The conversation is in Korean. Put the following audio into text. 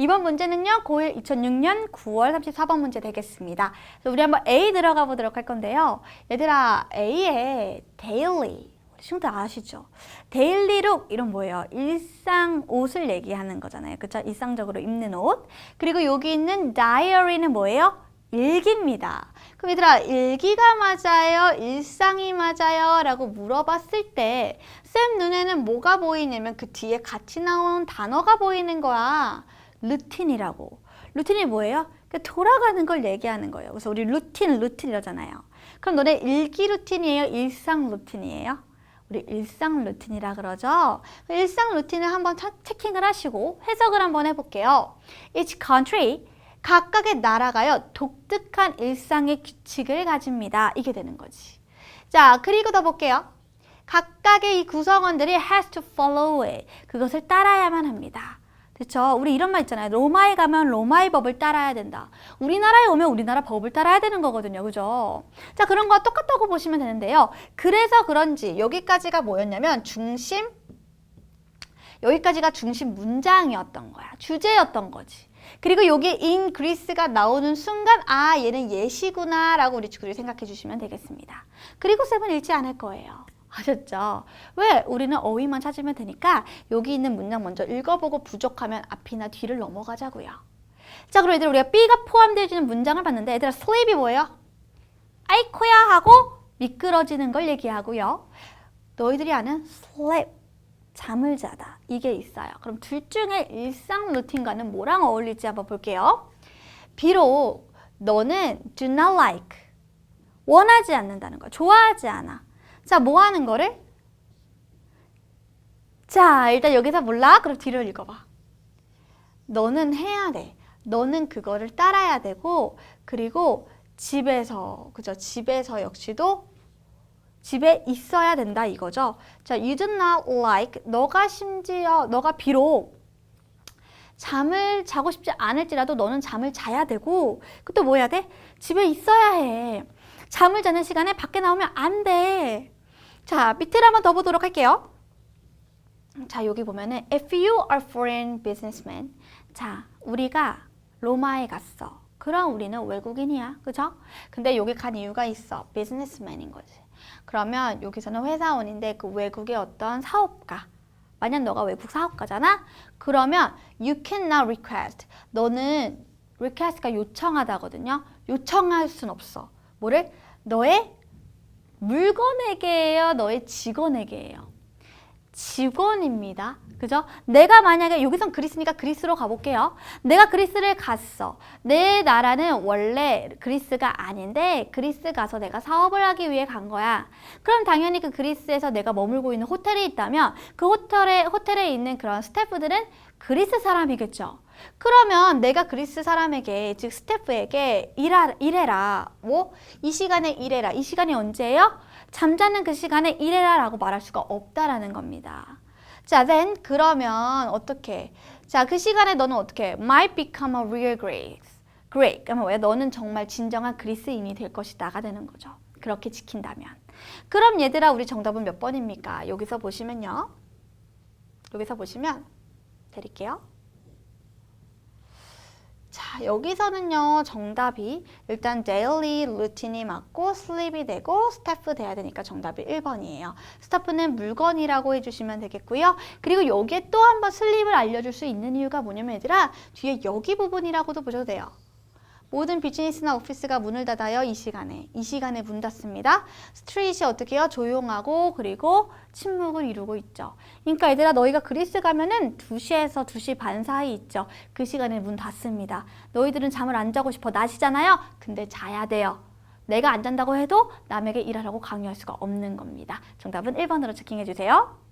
이번 문제는요. 고1 2006년 9월 34번 문제 되겠습니다. 그래서 우리 한번 A 들어가 보도록 할 건데요. 얘들아 A에 daily 친구들 아시죠? 데일리룩 이런 뭐예요? 일상 옷을 얘기하는 거잖아요. 그쵸? 일상적으로 입는 옷. 그리고 여기 있는 diary는 뭐예요? 일기입니다. 그럼 얘들아 일기가 맞아요? 일상이 맞아요? 라고 물어봤을 때 쌤 눈에는 뭐가 보이냐면 그 뒤에 같이 나오는 단어가 보이는 거야. 루틴이라고. 루틴이 뭐예요? 그 돌아가는 걸 얘기하는 거예요. 그래서 우리 루틴, 루틴 이러잖아요. 그럼 너네 일기 루틴이에요? 일상 루틴이에요? 우리 일상 루틴이라 그러죠. 그 일상 루틴을 한번 차- 체킹을 하시고 해석을 한번 해볼게요. Each country 각각의 나라가요 독특한 일상의 규칙을 가집니다. 이게 되는 거지. 자 그리고 더 볼게요. 각각의 이 구성원들이 has to follow it 그것을 따라야만 합니다. 그렇죠? 우리 이런 말 있잖아요. 로마에 가면 로마의 법을 따라야 된다. 우리나라에 오면 우리나라 법을 따라야 되는 거거든요. 그죠? 자, 그런 거 똑같다고 보시면 되는데요. 그래서 그런지 여기까지가 뭐였냐면 중심 여기까지가 중심 문장이었던 거야. 주제였던 거지. 그리고 여기 in Greece가 나오는 순간 아 얘는 예시구나 라고 우리 친구들이 생각해 주시면 되겠습니다. 그리고 쌤은 읽지 않을 거예요. 아셨죠? 왜? 우리는 어휘만 찾으면 되니까 여기 있는 문장 먼저 읽어보고 부족하면 앞이나 뒤를 넘어가자고요. 자 그럼 얘들 우리가 B가 포함되어 있는 문장을 봤는데 얘들아 슬립이 뭐예요? 아이코야 하고 미끄러지는 걸 얘기하고요. 너희들이 아는 sleep 잠을 자다 이게 있어요. 그럼 둘 중에 일상 루틴과는 뭐랑 어울릴지 한번 볼게요. 비록 너는 do not like 원하지 않는다는 거 좋아하지 않아. 자, 뭐 하는 거를? 자, 일단 여기서 몰라? 그럼 뒤를 읽어봐. 너는 해야 돼. 너는 그거를 따라야 되고, 그리고 집에서, 그죠? 집에서 역시도 집에 있어야 된다 이거죠. 자, you do not like, 너가 심지어, 너가 비록 잠을 자고 싶지 않을지라도 너는 잠을 자야 되고, 또뭐 해야 돼? 집에 있어야 해. 잠을 자는 시간에 밖에 나오면 안 돼. 자, 밑을 한번 더 보도록 할게요. 자, 여기 보면은 if you are foreign businessman. 자, 우리가 로마에 갔어. 그럼 우리는 외국인이야. 그죠? 근데 여기 간 이유가 있어. businessman인 거지. 그러면 여기서는 회사원인데 그 외국의 어떤 사업가. 만약 너가 외국 사업가잖아? 그러면 you cannot request. 너는 request가 요청하다거든요. 요청할 순 없어. 뭐를? 너의 물건에게예요? 너의 직원에게예요? 직원입니다. 그죠? 내가 만약에 여기선 그리스니까 그리스로 가볼게요. 내가 그리스를 갔어. 내 나라는 원래 그리스가 아닌데 그리스 가서 내가 사업을 하기 위해 간 거야. 그럼 당연히 그 그리스에서 내가 머물고 있는 호텔이 있다면 그 호텔에 호텔에 있는 그런 스태프들은 그리스 사람이겠죠. 그러면 내가 그리스 사람에게 즉 스태프에게 일하, 일해라. 뭐? 이 시간에 일해라. 이 시간이 언제예요? 잠자는 그 시간에 일해라 라고 말할 수가 없다라는 겁니다. 자, then 그러면 어떻게? 자, 그 시간에 너는 어떻게? Might become a real Greek. Greek. 그러면 왜? 너는 정말 진정한 그리스인이 될 것이다가 되는 거죠. 그렇게 지킨다면. 그럼 얘들아, 우리 정답은 몇 번입니까? 여기서 보시면요. 여기서 보시면 드릴게요. 자, 여기서는요, 정답이 일단 daily 루틴이 맞고 sleep이 되고 staff 돼야 되니까 정답이 1번이에요. staff는 물건이라고 해주시면 되겠고요. 그리고 여기에 또 한 번 sleep을 알려줄 수 있는 이유가 뭐냐면 얘들아, 뒤에 여기 부분이라고도 보셔도 돼요. 모든 비즈니스나 오피스가 문을 닫아요. 이 시간에. 이 시간에 문 닫습니다. 스트릿이 어떻게 해요? 조용하고 그리고 침묵을 이루고 있죠. 그러니까 얘들아 너희가 그리스 가면은 2시에서 2시 반 사이 있죠. 그 시간에 문 닫습니다. 너희들은 잠을 안 자고 싶어. 낮이잖아요. 근데 자야 돼요. 내가 안 잔다고 해도 남에게 일하라고 강요할 수가 없는 겁니다. 정답은 1번으로 체킹해 주세요.